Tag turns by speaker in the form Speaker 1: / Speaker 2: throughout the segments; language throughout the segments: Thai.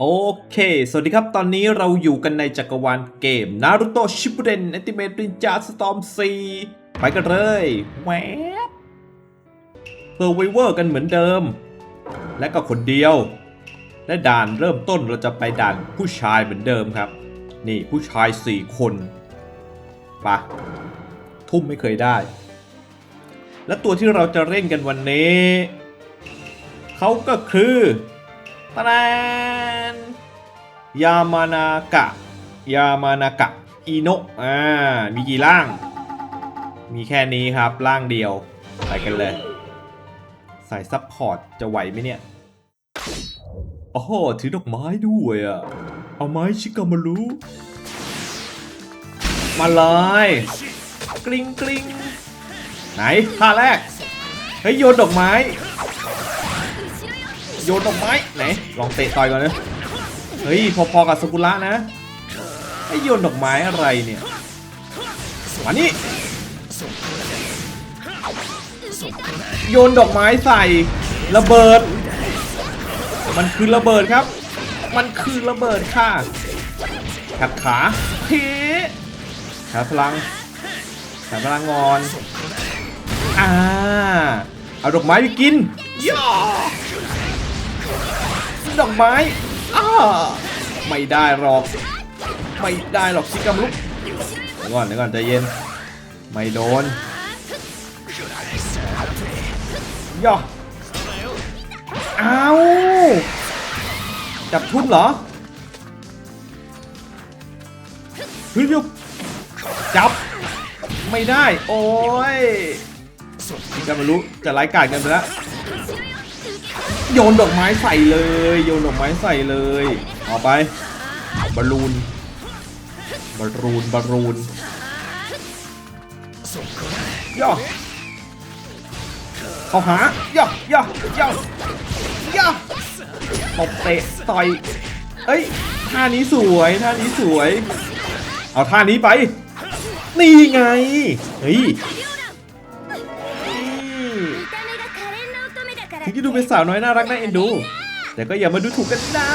Speaker 1: โอเค สวัสดีครับ ตอนนี้เราอยู่กันในจักรวาลเกม Naruto Shippuden Ultimate Ninja Storm 4 ไปกันเลยแวบเ u r v i v o r กันเหมือนเดิม และก็คนเดียว และด่านเริ่มต้นเราจะไปด่านผู้ชายเหมือนเดิมครับ นี่ผู้ชาย 4 คนปะทุ่มไม่เคยได้ และตัวที่เราจะเล่นกันวันนี้ เขาก็คือ ตะแนนยามานากะ ยามานากะ อิโนะอ่า มีกี่ร่าง มีแค่นี้ครับ ร่างเดียว ไปกันเลย ใส่ซับพอร์ต จะไหวไหมเนี่ย โอ้โห ถือดอกไม้ด้วยอะเอาไม้ชิกามารุมาเลยกริ๊งกริ๊งไหนท่าแรก เฮ้ย โยนดอกไม้ โยนดอกไม้ไหนลองเตะต่อยก่อนนะเฮ้ยพอๆกับสกุระนะไอโยนดอกไม้อะไรเนี่ยมานี่โยนดอกไม้ใส่ระเบิด มันคือระเบิดครับ มันคือระเบิดค่ะขัดขาเฮ้ขาพลังขาพลังงอนอ่าเอาดอกไม้ไปกินย่อ ดอกไม้อ้าไม่ได้หรอก ไม่ได้หรอกชิกามลุกเดี๋ยวก่อนเดี๋ยวก่อนใจเย็น ไม่โดนย่อเอาจับทุ่มเหรอเฮ้ยเดี๋ยวจับ ไม่ได้ โอ้ยชิกามารุจะไร้กาดกันไปแล้ว โยนดอกไม้ใส่เลย โยนดอกไม้ใส่เลยเอาไปบอลลูนบอลลูนบอลลูนย่อเข้าหาย่อย่อย่อย่อตบเตะต่อยเอ้ยท่านี้สวยท่านี้สวย เอาท่านี้ไป นี่ไงเฮ้ย ถึงจะดูเป็นสาวน้อยน่ารักน่าเอ็นดู แต่ก็อย่ามาดูถูกกันนะ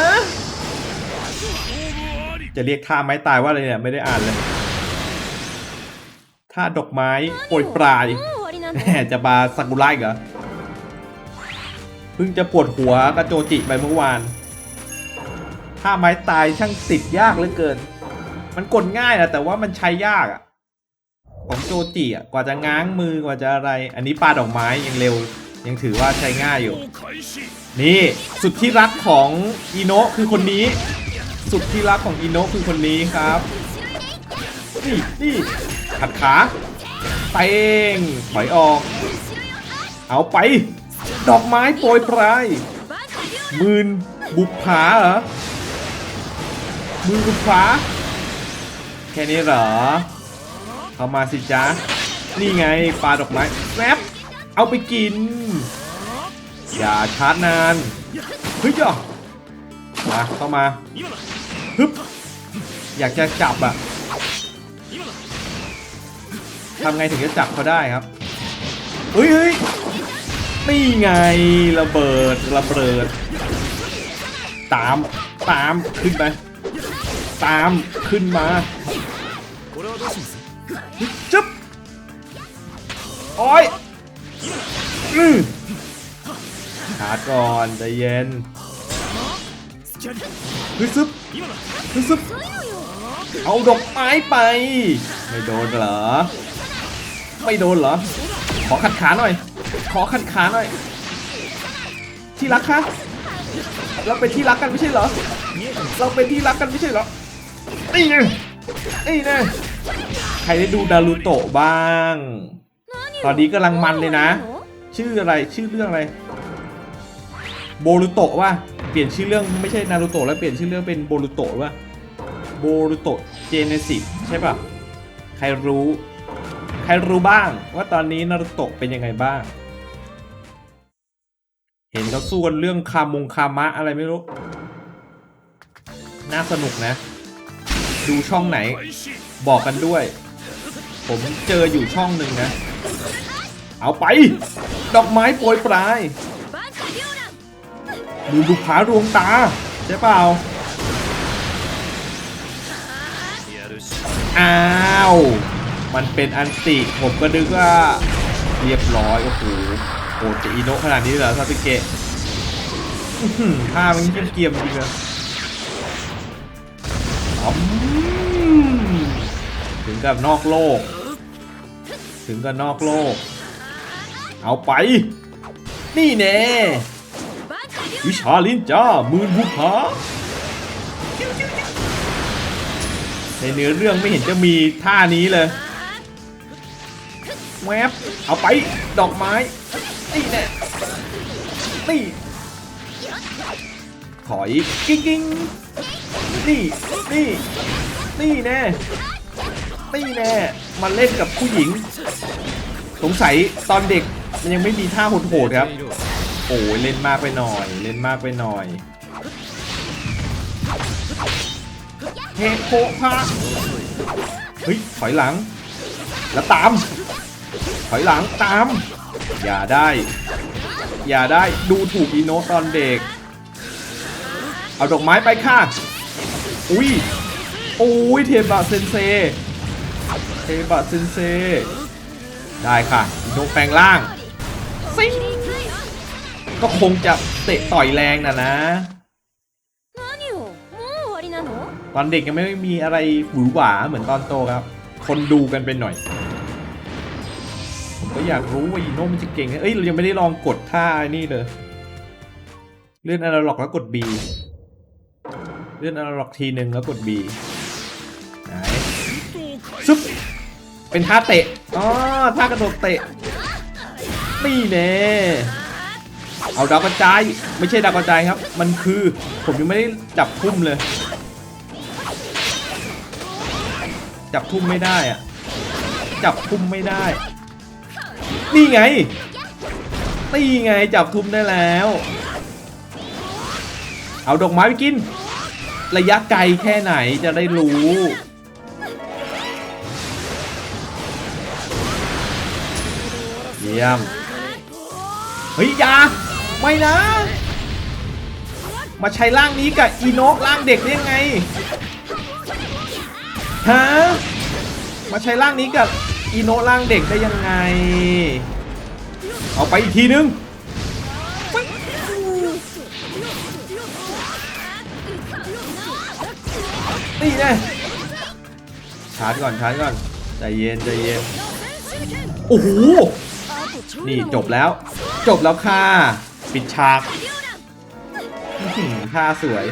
Speaker 1: จะเรียกท่าไม้ตายว่าอะไรเนี่ย ไม่ได้อ่านเลยท่าดอกไม้โปรยปลายแหมจะบาซากุระอีกเหรอเพิ่งจะปวดหัวกระโจจิไปเมื่อวานท่าไม้ตายช่างติดยากเหลือเกิน มันกดง่ายนะแต่ว่ามันใช้ยากอะของโจจิอะกว่าจะง้างมือกว่าจะอะไร อันนี้ปลาดอกไม้ยังเร็ว ยังถือว่าใช้ง่ายอยู่ นี่สุดที่รักของอีโนะคือคนนี้ สุดที่รักของอีโนะคือคนนี้ครับนี่นี่ขัดขาเป้งถอยออก เอาไป ดอกไม้โปรยปลายมืนบุกผาเหรอมืนบุกผาแค่นี้เหรอเข้ามาสิจ๊ะนี่ไงปลาดอกไม้แซบ เอาไปกิน อย่าชาร์จนานเฮ้ยจ่อมาเข้ามาฮึบอยากจะจับอะทำไงถึงจะจับเขาได้ครับเฮ้ยเฮ้ยนี่ไงระเบิดระเบิด ตามตามขึ้นไปตามขึ้นมาจึ๊บโอ้ย อือชาร์จก่อนใจเย็นฮึซึบฮึซึบเอาดอกไม้ไป ไม่โดนเหรอ ไม่โดนเหรอ ขอขัดขาหน่อย ขอขัดขาหน่อย ที่รักคะเราเป็นที่รักกันไม่ใช่เหรอ เราเป็นที่รักกันไม่ใช่เหรอนี่ไงนี่ไงใครได้ดูดารุโตะบ้าง ตอนนี้กำลังมันเลยนะ ชื่ออะไรชื่อเรื่องอะไรโบรุโตะว่าเปลี่ยนชื่อเรื่องไม่ใช่นารูโตะแล้วเปลี่ยนชื่อเรื่องเป็นโบรุโตะว่าโบรุโตะเจเนซิสใช่ป่ะใครรู้ใครรู้บ้างว่าตอนนี้นารูโตะเป็นยังไงบ้าง เห็นเขาสู้กันเรื่องคามงคามะอะไรไม่รู้ น่าสนุกนะ ดูช่องไหน บอกกันด้วย ผมเจออยู่ช่องหนึ่งนะ เอาไป ดอกไม้โปรยปลายดูบุผาดวงตา ใช่เปล่า อ้าว มันเป็นอันติผมก็ดึกว่า เรียบร้อย โอ้โหโอ้จะอีโนขนาดนี้เหรอซาสึเกะข้ามันเกียมเกี่ยมจริงนะถึงกับนอกโลก ถึงกับนอกโลก เอาไป นี่แน่วิชาลินจ้ามื่นบุพาในเนื้อเรื่องไม่เห็นจะมีท่านี้เลยแวบเอาไปดอกไม้ นี่แน่นี่ถอยกิ้งกิ้งนี่นี่นี่แน่นี่แน่มาเล่นกับผู้หญิง สงสัยตอนเด็ก มันยังไม่มีท่าโหดๆครับ โอ้ยเล่นมากไปหน่อย เล่นมากไปหน่อยเฮโคพะเฮ้ยถอยหลัง แล้วตาม ถอยหลังตาม อย่าได้ อย่าได้ดูถูกอีโนตอนเด็ก เอาดอกไม้ไปค่ะ อุ้ยโอ้ยเทบะเซนเซเทบะเซนเซได้ค่ะอีโนแปลงร่าง ซิงก็คงจะเตะต่อยแรงน่ะนะ ตอนเด็กยังไม่มีอะไรหวือหวาเหมือนตอนโตครับ คนดูกันเป็นหน่อย ผมก็อยากรู้ว่าอีโน่มันจะเก่งเอ้ยเรายังไม่ได้ลองกดท่านี่เลย เลื่อนอนาล็อกแล้วกด B เลื่อนอนาล็อกทีหนึ่งแล้วกด B ไหนซุปเป็นท่าเตะ อ๋อท่ากระโดดเตะ นี่แน่เอาดาวกระจายไม่ใช่ดาวกระจายครับ มันคือผมยังไม่ได้จับทุ่มเลย จับทุ่มไม่ได้อะจับทุ่มไม่ได้ นี่ไงนี่ไงจับทุ่มได้แล้ว เอาดอกไม้ไปกิน ระยะไกลแค่ไหนจะได้รู้เยี่ยม เฮ้ยยาไม่นะ มาใช้ร่างนี้กับอีโนกร่างเด็กได้ยังไงฮะมาใช้ร่างนี้กับอีโนะร่างเด็กได้ยังไง เอาไปอีกทีนึงนี่แน่ชาร์จก่อนชาร์จก่อนใจเย็นใจเย็นโอ้โห นี่จบแล้ว จบแล้วค่ะ ปิดฉากค่าสวย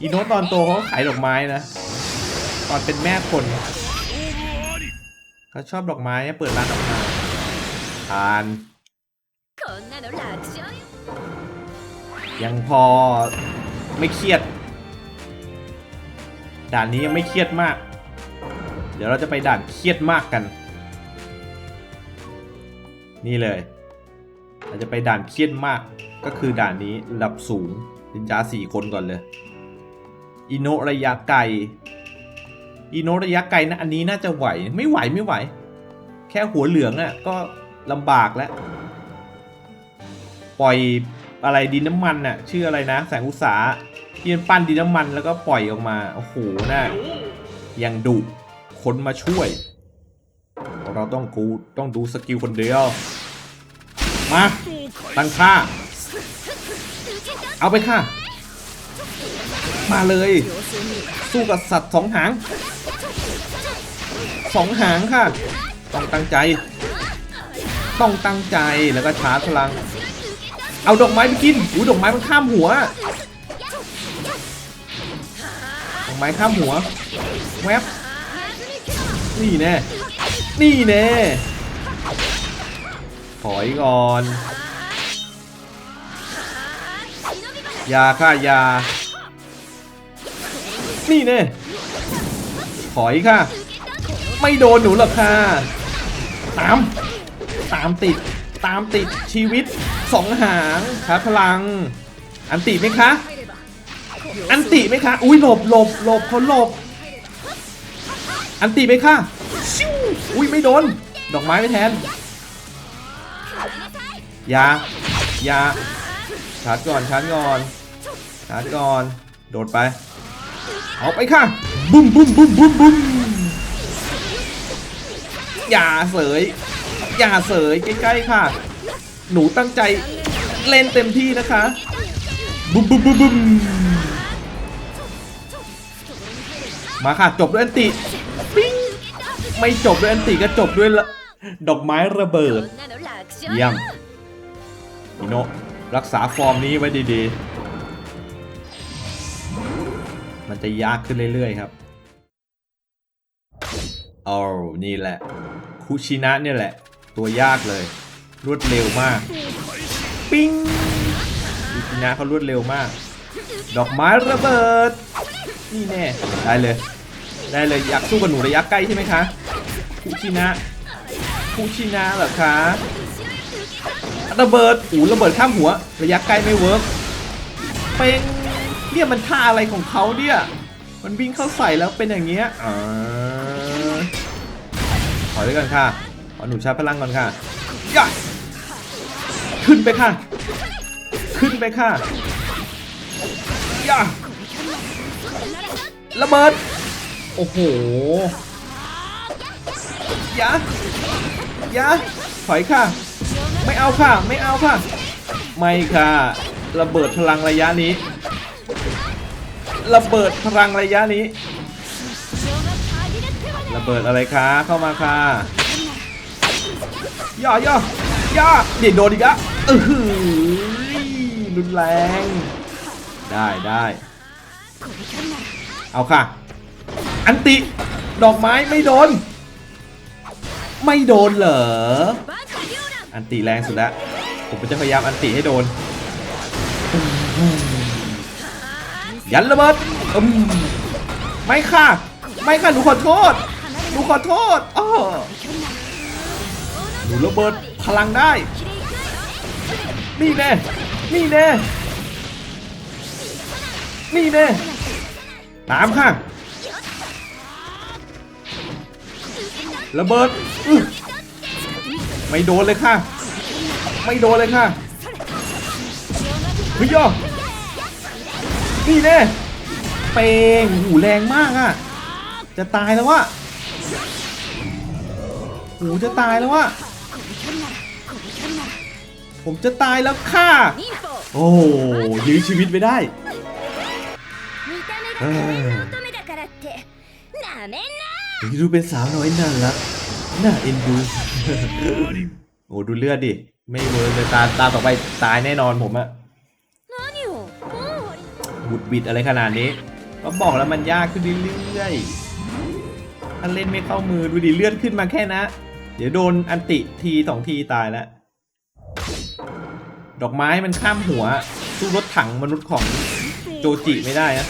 Speaker 1: อีโนตอนโตเขาขายดอกไม้นะ ตอนเป็นแม่คนเขาชอบดอกไม้เปิดร้านดอกไม้ทานยังพอไม่เครียด ด่านนี้ยังไม่เครียดมาก เดี๋ยวเราจะไปด่านเครียดมากกัน นี่เลย เราจะไปด่านเครียดมากก็คือด่านนี้ระดับสูงนินจาสี่คนก่อนเลย อิโนระยะไกลอิโนระยะไกลนะอันนี้น่าจะไหวไม่ไหวไม่ไหว แค่หัวเหลืองอะ่ะก็ลำบากแล้ว ปล่อยอะไรดินน้ำมันน่ะชื่ออะไรนะแสงอุตสาที่มันปั้นดินน้ำมันแล้วก็ปล่อยออกมา โอ้โหน่ะยังดุคนมาช่วย เราต้องกูต้องดูสกิลคนเดียว มาตั้งค่า เอาไปค่ะ มาเลย สู้กับสัตว์สองหางสองหางค่ะ ต้องตั้งใจ ต้องตั้งใจแล้วก็ชาร์จพลัง เอาดอกไม้ไปกินอู้ดอกไม้มันข้ามหัวดอกไม้ข้ามหัว แวบนี่แน่ นี่แน่ถอยก่อนยาค่ะยา นี่แน่ถอยค่ะ ไม่โดนหนูหรอกค่ะ ตาม ตามติด ตามติดชีวิตสองหางชาร์จพลัง อันติไหมคะ อันติไหมคะ อุ้ยหลบหลบหลบคนหลบ อันติไหมคะชิว อุ้ยไม่โดน ดอกไม้ไปแทนอยาอยาชาร์จก่อนชาร์จก่อนชาร์จก่อน โดดไป เอาไปค่ะบุ้มบุ้มบุ้มบุ้มบุ้มอย่าเสยอย่าเสยใกล้ๆค่ะ หนูตั้งใจเล่นเต็มที่นะคะบุ้มบุ้มบุ้มบุ้มมาค่ะจบด้วยอันติ ไม่จบด้วยอันติก็จบด้วยละดอกไม้ระเบิดเยี่ยมอิโนรักษาฟอร์มนี้ไว้ดีๆ มันจะยากขึ้นเรื่อยๆครับเอานี่แหละ คุชินะเนี่ยแหละ ตัวยากเลย รวดเร็วมาก ปิ้งคุชินะเขารวดเร็วมาก ดอกไม้ระเบิด นี่แน่ ได้เลย ได้เลยอยากสู้กับหนูระยะใกล้ใช่ไหมคะ คุชินะคุชินะเหรอคะระเบิดอูระเบิดข้ามหัว ระยะใกล้ไม่เวิร์กเป้งเนี่ยมันท่าอะไรของเขาเนี่ยมันวิ่งเข้าใส่แล้วเป็นอย่างเงี้ยอ่าขอด้วยกันค่ะ ขอหนูชาร์จพลังก่อนค่ะย่าขึ้นไปค่ะ ขึ้นไปค่ะย่าระเบิด โอ้โห อยาอยาถอยค่ะ ไม่เอาค่ะ ไม่เอาค่ะ ไม่ค่ะ ระเบิดพลังระยะนี้ ระเบิดพลังระยะนี้ ระเบิดอะไรคะ เข้ามาค่ะ ย่อย่อย่อเดี๋ยวโดนอีกอะเออหือรุนแรง ได้ได้เอาค่ะ อันติ ดอกไม้ไม่โดน ไม่โดนเหรอ อันติแรงสุดละ ผมจะพยายามอันติให้โดน ยันระเบิดไม่ค่ะ ไม่ค่ะหนูขอโทษหนูขอโทษหนูระเบิดพลังได้ นี่แน่ นี่แน่ นี่แน่ ตามค่ะ ระเบิดไม่โดนเลยค่ะ ไม่โดนเลยค่ะฮ้ยอนี่แน่เปงหูแรงมากอะ จะตายแล้ววะหูจะตายแล้ววะผมจะตายแล้วค่ะ โอ้ยื้อชีวิตไปได้ ถึงดูเป็นสาวน้อยน่ารักน่าเอ็นดูโอ้ดูเลือดดิ ไม่เวิร์เลยตาตาต่อไปตายแน่นอนผมอะบุดบิดอะไรขนาดนี้ ก็บอกแล้วมันยากขึ้นเรื่อยๆถ้าเล่นไม่เข้ามือดูดิเลือดขึ้นมาแค่นะ เดี๋ยวโดนอันติทีสองทีตายแล้ว ดอกไม้มันข้ามหัว สู้รถถังมนุษย์ของโจจิไม่ได้นะ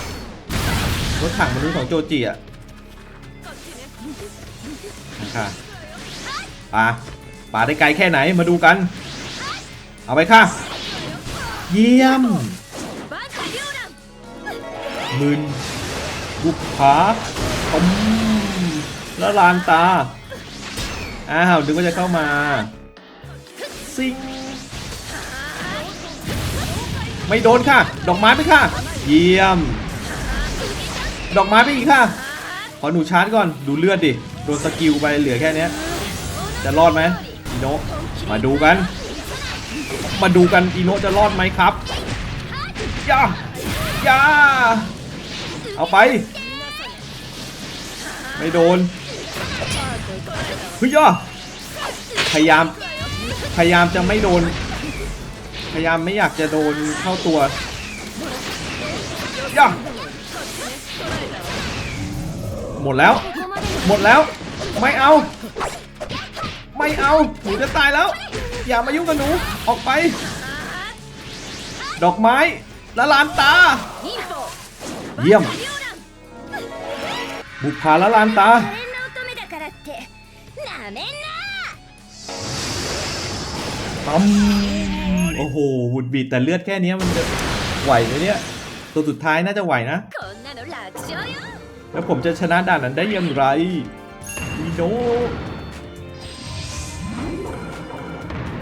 Speaker 1: รถถังมนุษย์ของโจจิอะ ปาปาได้ไกลแค่ไหนมาดูกัน เอาไปค่ะ เยี่ยมมืนบุกผาตมและลานตา อ้าวดึงก็จะเข้ามาซิงไม่โดนค่ะ ดอกไม้ไปค่ะ เยี่ยม ดอกไม้ไปอีกค่ะ ขอหนูชาร์จก่อน ดูเลือดดิ โดนสกิลไปเหลือแค่นี้จะรอดไหมอีโนมาดูกัน มาดูกันอีโนจะรอดไหมครับย่าย่าเอาไป ไม่โดนเฮ้ยย่าพยายามพยายามจะไม่โดน พยายามไม่อยากจะโดนเข้าตัวย่าหมดแล้ว หมดแล้ว ไม่เอา ไม่เอาหนูจะตายแล้ว อย่ามายุ่งกับหนู ออกไป ดอกไม้ละลานตา เยี่ยม บุกผาละลานตา ตั้มโอ้โหหุดบีดแต่เลือดแค่นี้มันจะไหวไหมเนี่ย ตัวสุดท้ายน่าจะไหวนะ แล้วผมจะชนะด่านนั้นได้อย่างไรอีโด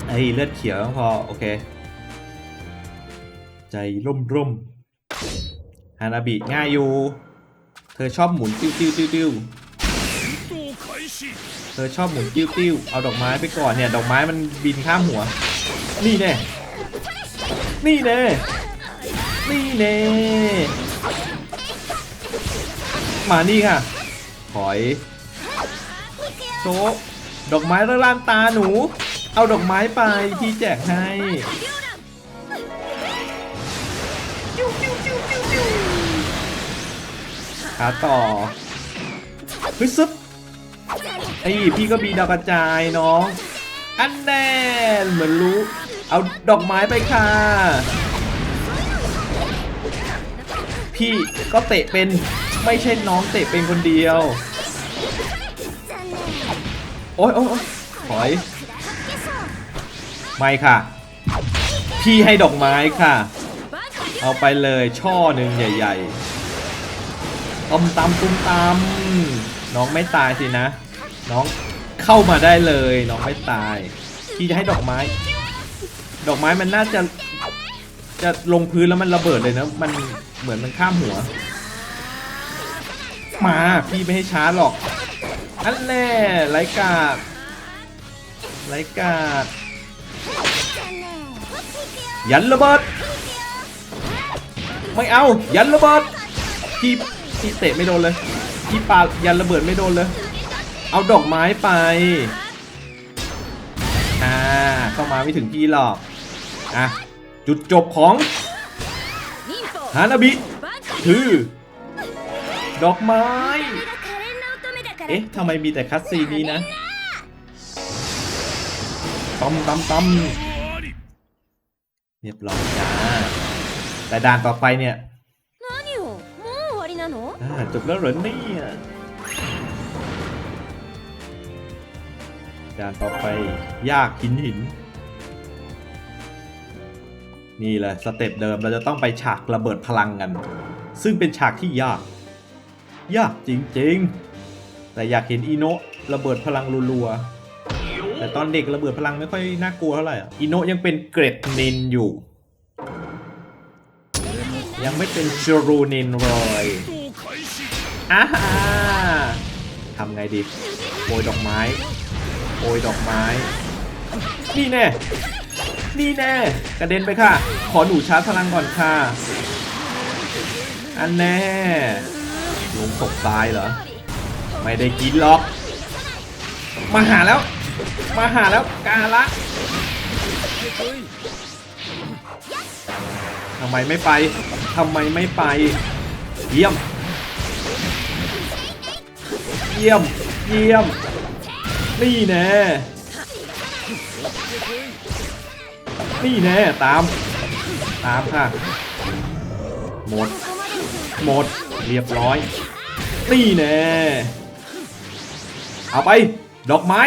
Speaker 1: ไอเลือดเขียวพอ โอเค ใจร่มร่มฮานาบิง่ายอยู่ เธอชอบหมุนติ้วติ้วติ้วติ้วเธอชอบหมุนติ้วติ้วเอาดอกไม้ไปก่อนเนี่ย ดอกไม้มันบินข้ามหัว นี่แน่นี่แน่นี่แน่ มานี่ค่ะ ถอย โชว์ดอกไม้ละลานตาหนู เอาดอกไม้ไปพี่แจกให้ขาต่อฮ้ยซึบไอ้พี่ก็มีดาวกระจายน้อง อันแน่เหมือนรู้ เอาดอกไม้ไปค่ะ พี่ก็เตะเป็น ไม่ใช่น้องเตะเป็นคนเดียว โอ๊ยโอ๊ยโอ๊ยถอย ไม่ค่ะ พี่ให้ดอกไม้ค่ะ เอาไปเลยช่อหนึ่งใหญ่ๆต้มตำตุ้มตำน้องไม่ตายสินะ น้องเข้ามาได้เลย น้องไม่ตาย พี่จะให้ดอกไม้ ดอกไม้มันน่าจะจะลงพื้นแล้วมันระเบิดเลยนะ มันเหมือนมันข้ามหัว มาพี่ไม่ให้ช้าหรอกอันแน่ไรกาดไรกาดยันระเบิดไม่เอายันระเบิดพี่พี่เตะไม่โดนเลยพี่ปายันระเบิดไม่โดนเลย เอาดอกไม้ไปอ่าเข้ามาไม่ถึงพี่หรอกอะจุดจบของฮานาบิคือ ดอกไม้ เอ๊ะทำไมมีแต่คัสซีนี้นะตำตำตำเรียบร้อยจ้าแต่ด่านต่อไปเนี่ยจบแล้วเหรอนี่ด่านต่อไปยากหินหิน นี่แหละสเต็ปเดิมเราจะต้องไปฉากระเบิดพลังกัน ซึ่งเป็นฉากที่ยาก ยากจริงๆ แต่อยากเห็นอีโนะระเบิดพลังรัวๆ แต่ตอนเด็กระเบิดพลังไม่ค่อยน่ากลัวเท่าไหร่อีโนะยังเป็นเกรดนินอยู่ ยังไม่เป็นชรูนินรอยอ่าทำไงดีโปรยดอกไม้โปรยดอกไม้ นี่แน่ นี่แน่ กระเด็นไปค่ะ ขอหนูชาร์จพลังก่อนค่ะ อันแน่ ลงศพตายเหรอ ไม่ได้กินหรอก มาหาแล้ว มาหาแล้วกาละทำไมไม่ไปทำไมไม่ไป เยี่ยม เยี่ยม เยี่ยม นี่แน่ นี่แน่ ตาม ตามค่ะ หมด หมด เรียบร้อย นี่แน่เอาไป ดอกไม้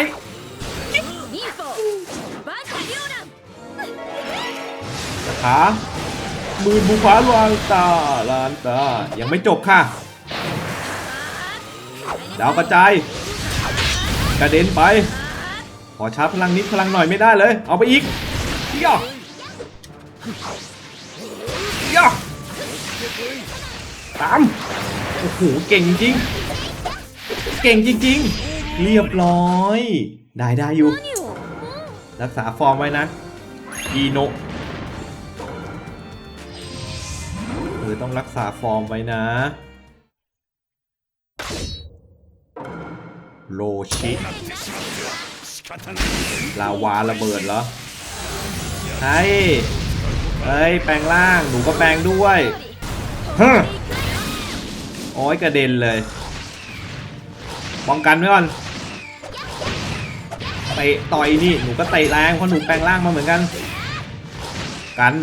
Speaker 1: ขามือบุฟ้าลางตาลานตา ยังไม่จบค่ะ ดาวกระจาย กระเด็นไป ขอชาร์จพลังนิดพลังหน่อยไม่ได้เลย เอาไปอีกย่อย่อตาม โอ้โหเก่งจริง เก่งจริง ๆ เรียบร้อย ได้ได้อยู่ รักษาฟอร์มไว้นะ อีโนเออต้องรักษาฟอร์มไว้นะ โลชิ ลาวาระเบิดเหรอใช่เฮ้ย แปลงร่าง หนูก็แปลงด้วยฮ้ โอ้ยกระเด็นเลยป้องกันไว้ก่อนเตะต่อยนี่หนูก็เตะแรงเพราะหนูแปลงร่างมาเหมือนกัน กัน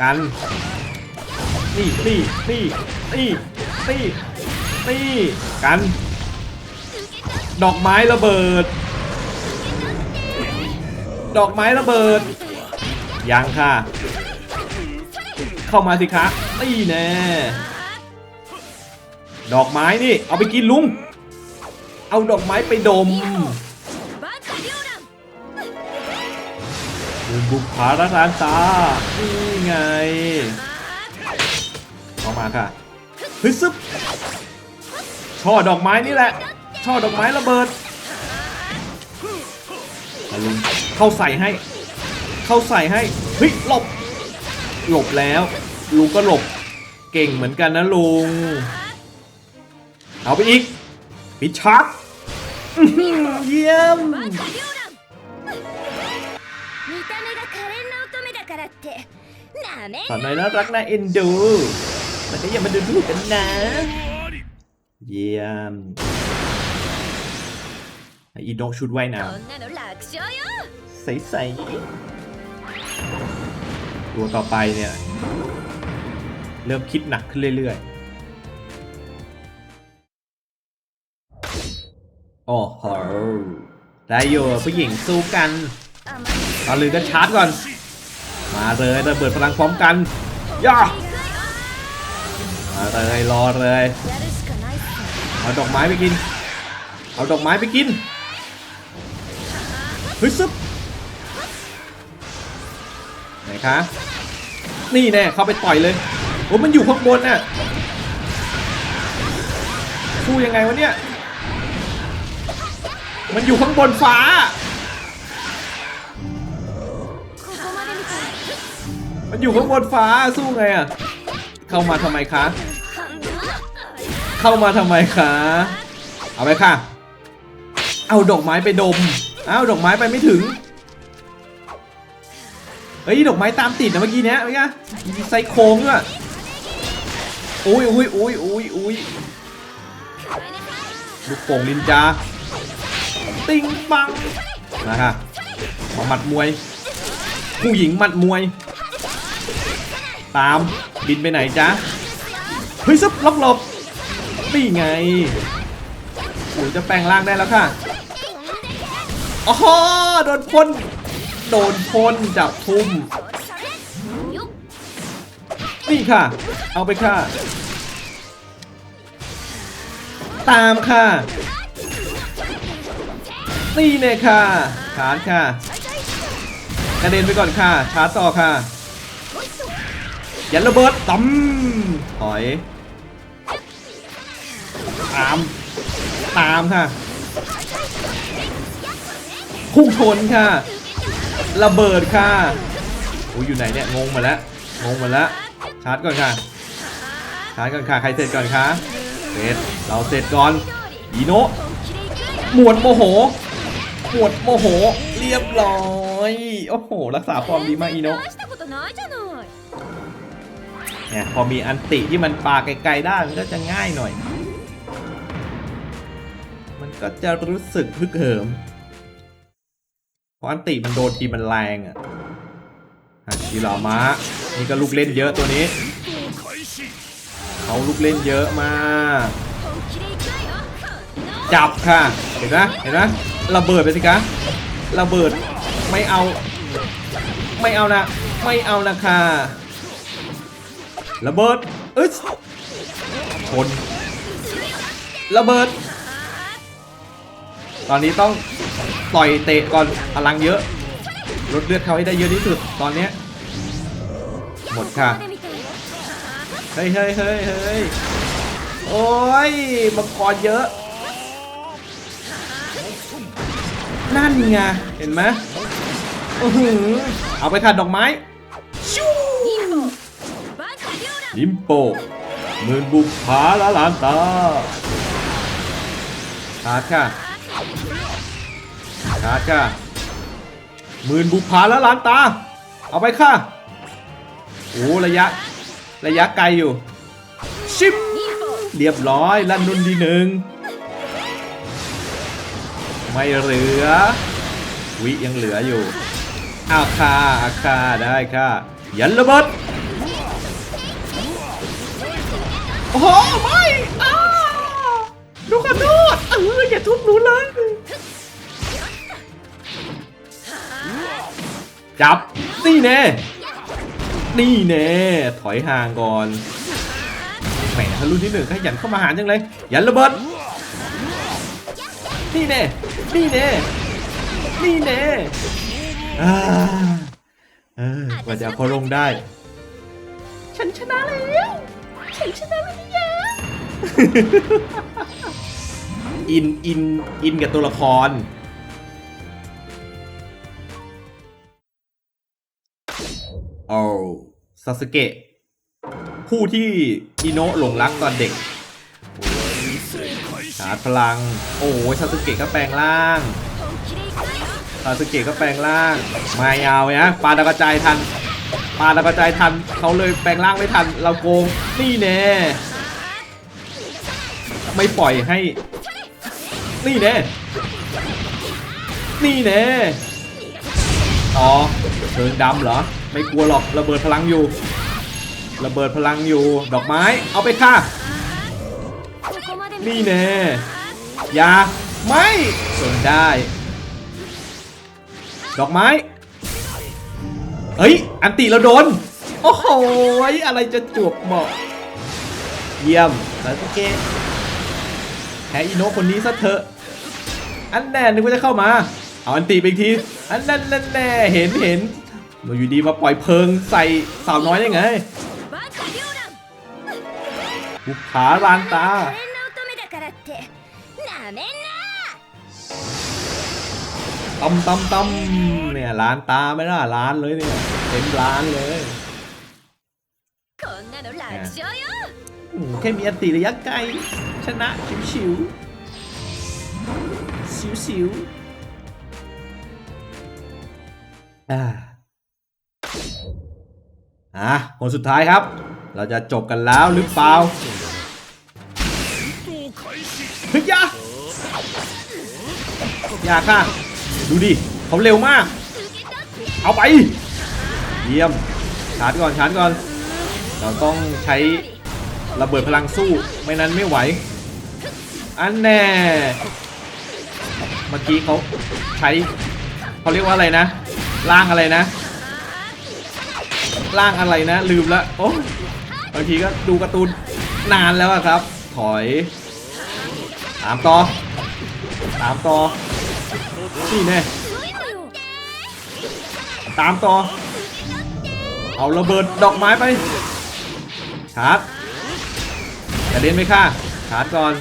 Speaker 1: กันนี่นี่นี่นี่นี่นี่กัน ดอกไม้ระเบิด ดอกไม้ระเบิดยังค่ะ เข้ามาสิคะนี่แน่ ดอกไม้นี่ เอาไปกินลุง เอาดอกไม้ไปดมบุกผาละทานตา นี่ไงเข้ามาค่ะฮึซึบช่อดอกไม้นี่แหละ ช่อดอกไม้ระเบิดลุงเข้าใส่ให้ เข้าใส่ให้ เฮ้ย หลบ หลบแล้ว ลุงก็หลบ เก่งเหมือนกันนะลุง เอาไปอีกปิดชาร์จเยี่ยมฝันน้อยน่ารักน่าเอ็นดู มันก็อย่ามาดูดูกันนะ เยี่ยมอีโดชุดไว้าน้ำใสๆตัวต่อไปเนี่ย เริ่มคิดหนักขึ้นเรื่อยๆ โอ้โหได้อยู่ผู้หญิงสู้กันตอนลือก็ชาร์จก่อน มาเลยระเบิดพลังพร้อมกันย่ามาเลยรอเลยเอาดอกไม้ไปกิน เอาดอกไม้ไปกินเฮ้ยซึบไหนคะนี่แน่เข้าไปต่อยเลยโอ้มันอยู่ข้างบนน่ะสู้ยังไงวะเนี่ย มันอยู่ข้างบนฟ้า มันอยู่ข้างบนฟ้าสู้ไงอะ เข้ามาทำไมคะ เข้ามาทำไมคะ เอาไปค่ะ เอาดอกไม้ไปดม เอาดอกไม้ไปไม่ถึง เฮ้ยดอกไม้ตามติดนะเมื่อกี้เนี้ยเมื่อกี้ไซโค้งด้วยอุ้ยอุ้ยอุ้ยอุ้ยอุ้ยลูกโป่งลินจา ติงปังมาค่ะมาหมัดมวย ผู้หญิงหมัดมวย ตามบินไปไหนจ๊ะเฮ้ยซับล็อกหลบนี่ไงโอ้จะแปลงร่างได้แล้วค่ะอ๋อโดนพ่นโดนพ่นจับทุ่มนี่ค่ะ เอาไปค่ะ ตามค่ะ นี่เนี่ยค่ะชาร์จค่ะ กระเด็นไปก่อนค่ะ ชาร์จต่อค่ะ ยันระเบิดตำถอย ตาม ตามค่ะ พุ่งชนค่ะ ระเบิดค่ะโอ้ยอยู่ไหนเนี่ย งงหมาแล้วงงหมาแล้ว ชาร์จก่อนค่ะ ชาร์จก่อนค่ะ ใครเสร็จก่อนคะ เสร็จ เราเสร็จก่อนอีโนะหมวดโมโห หดโมโห เรียบร้อย โอ้โห รักษาฟอร์มดีมากอีโนะเนี่ยพอมีอันติที่มันปาไกลๆได้มันก็จะง่ายหน่อย มันก็จะรู้สึกพึกเหิมเพราะอันติมันโดนทีมันแรงอะฮาชิรามะนี่ก็ลูกเล่นเยอะตัวนี้ เขาลูกเล่นเยอะมาก จับค่ะ เห็นไหมเห็นไหมระเบิดไปสิคะระเบิดไม่เอา ไม่เอานะ ไม่เอานะค่ะระเบิดเอ้ยชนระเบิด ตอนนี้ต้องต่อยเตะก่อนพลังเยอะลดเลือดเขาให้ได้เยอะที่สุดตอนนี้หมดค่ะเฮ้ยเฮ้ยเฮ้ยเฮ้ยโอ้ยมังกรเยอะ นั่นไง เห็นไหมเอาไปขัดดอกไม้
Speaker 2: ชู
Speaker 1: ลิมโปหมื่นบุกผาละลานตาชาร์จค่ะชาร์จค่ะหมื่นบุกผาละลานตา เอาไปค่ะโอ้ระยะ ระยะไกลอยู่ ชิม เรียบร้อยลั่นนุ่นดีหนึ่ง ไม่เหลือ วิยังเหลืออยู่อาคาอาคาได้ค่ะยันระเบิดโอ้โหไม่อ้าดูขอโทษเอออย่าทุบหนูเลยจับ นี่แน่ นี่แน่ ถอยห่างก่อน แหมถ้ารุ่นที่หนึ่งขยันเข้ามาหาจังเลย ยันระเบิด นี่แน่ นี่แน่ นี่แน่อ่าเออกว่าจะเอาเขาลงได้ ฉันชนะแล้ว ฉันชนะแล้วนี่ยอิน อิน อินกับตัวละครโอ้ซาสึเกะผู้ที่อิโนะหลงรักตอนเด็ก ชาร์จพลัง โอ้ยซาสึเกะก็แปลงร่างซาสึเกะก็แปลงร่างไม่เอานะปาดากระจายทันปาดากระจายทันเขาเลยแปลงร่างไม่ทัน เราโกงนี่แน่ไม่ปล่อยให้ นี่แน่นี่แน่อ๋อเชิงดำเหรอ ไม่กลัวหรอกระเบิดพลังอยู่ ระเบิดพลังอยู่ ดอกไม้ เอาไปค่ะ นี่แน่อย่าไม่สนได้ ดอกไม้ เฮ้ย อันติเราโดน โอ้โห อะไรจะจวบเหมาะ เยี่ยมแล้วโอเคแพ้อีโนคนนี้ซะเถอะ อันแน่นึกว่าจะเข้ามา เอาอันตีไปอีกที อันแนนั่นแน่เห็นเห็นเราอยู่ดีมาปล่อยเพิงใส่สาวน้อยได้ไงบุกขาลานตา ต้มตั้มตั้มเนี่ยร้านตาไม่ล่ะร้านเลยเนี่ยเต็มร้านเลยแค่มีอัติระยะไกลชนะฉิวฉิวสิวสิวอ่อะคนสุดท้ายครับ เราจะจบกันแล้วหรือเปล่าเฮ้ยยาอย่าค่ะ ดูดิเขาเร็วมาก เอาไป เยี่ยม ชาร์จก่อนชาร์จก่อน เราต้องใช้ระเบิดพลังสู้ ไม่นั้นไม่ไหว อันแน่ เมื่อกี้เขาใช้เขาเรียกว่าอะไรนะร่างอะไรนะร่างอะไรนะ ลืมละ โอ้บางทีก็ดูการ์ตูนนานแล้วครับ ถอย ตามต่อ ตามต่อ นี่แน่ตามต่อ เอาระเบิดดอกไม้ไป ชาร์จกระเด็นไหมค่ะ ชาร์จก่อน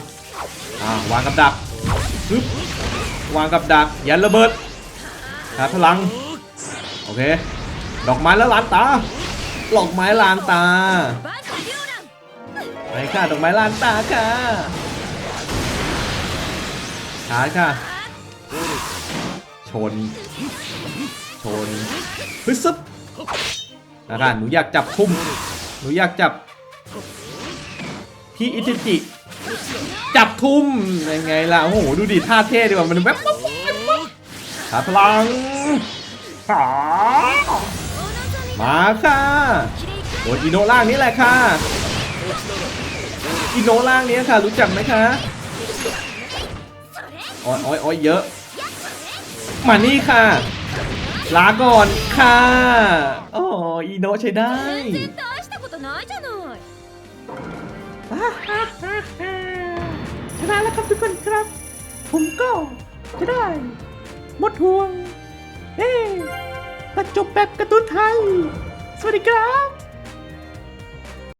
Speaker 1: อ่าวางกับดักปึ๊บวางกับดัก ยันระเบิด ชาร์จพลัง โอเค ดอกไม้แล้วลานตา ดอกไม้ลานตาไปค่ะ ดอกไม้ลานตาค่ะ ชาร์จค่ะ น ชนฮึซึบอาการหนูอยากจับทุ่ม หนูอยากจับ พี่อิจิจิ จับทุ่ม ยังไงล่ะ โอ้โห ดูดิท่าเท่ดีกว่ามันแวบขาพลังมาค่ะโอ้ยอิโนล่างนี่แหละค่ะ อิโนล่างนี้ค่ะ รู้จักไหมคะอ้อยอ้อยเยอะ มานี่ค่ะ ลาก่อนค่ะอ๋ออีโนใช้ได้ชนะแล้วครับทุกคนครับ ผมก็จะได้หมดห่วง เอ๊กระจบแบบการ์ตูนไทย สวัสดีครับ